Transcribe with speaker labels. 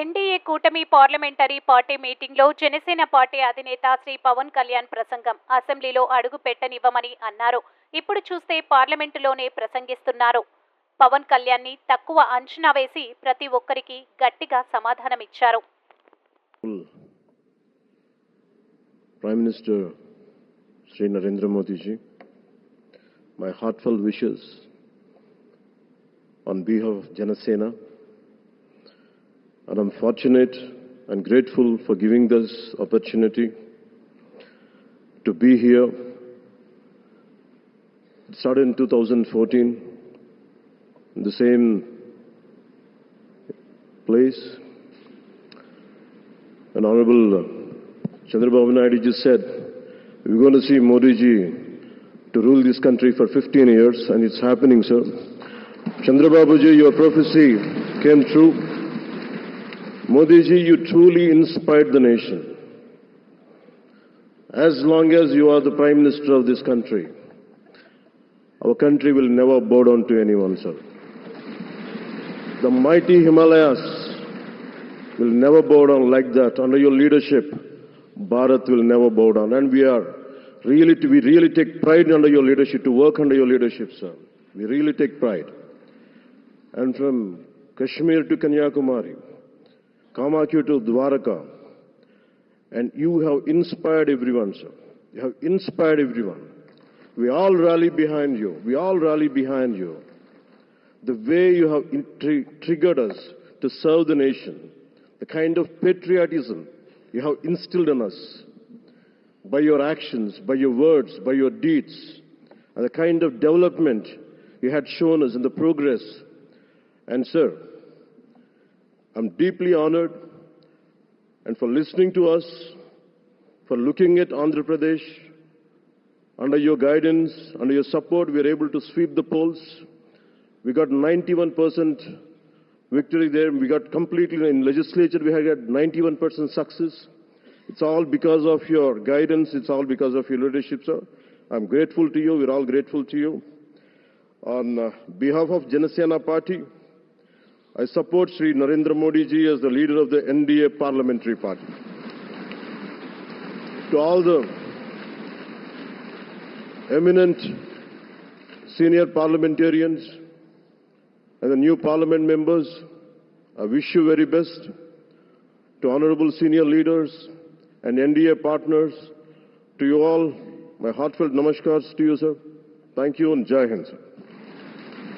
Speaker 1: NDA కూటమి parliamentary party మీటింగ్లో Janasena party అధినేత శ్రీ పవన్ కళ్యాణ్ ప్రసంగం అసెంబ్లీలో అడుగు పెట్టనివ్వమని అన్నారు ఇప్పుడు చూస్తే పార్లమెంటులోనే ప్రసంగిస్తున్నారు పవన్ కళ్యాణ్ని తక్కువ అంచనా వేసి ప్రతి ఒక్కరికి గట్టిగా సమాధానమిచ్చారు
Speaker 2: Prime Minister Sri Narendra Modi ji, my heartfelt wishes on. And I'm fortunate and grateful for giving this opportunity to be here. It started in 2014 in the same place. And Honorable Chandrababu Naidu just said, we're going to see Modi ji to rule this country for 15 years, and it's happening, sir. Chandrababu ji, your prophecy came true. Modi ji, you truly inspired the nation. As long as you are the Prime Minister of this country, our country will never bow down to anyone, sir. The mighty Himalayas will never bow down like that. Under your leadership, Bharat will never bow down. And we are really, we really take pride under your leadership, to work under your leadership, sir. We really take pride. And from Kashmir to Kanyakumari, Kamakya to Dwaraka, and you have inspired everyone, sir. You have inspired everyone. We all rally behind you. We all rally behind you. The way you have triggered us to serve the nation, the kind of patriotism you have instilled in us by your actions, by your words, by your deeds, and the kind of development you had shown us in the progress. And, sir, I'm deeply honored and for listening to us, for looking at Andhra Pradesh. Under your guidance, under your support, we are able to sweep the polls. We got 91% victory there. We got completely in legislature, we had got 91% success. It's all because of your guidance. It's all because of your leadership, sir. I'm grateful to you. We're all grateful to you. On uh, behalf of Janasena Party, I support Sri Narendra Modi ji as the leader of the NDA parliamentary party. To all the eminent senior parliamentarians and the new parliament members, I wish you very best. To honorable senior leaders and NDA partners, to you all, my heartfelt namaskars to you, sir. Thank you and Jai Hind, sir.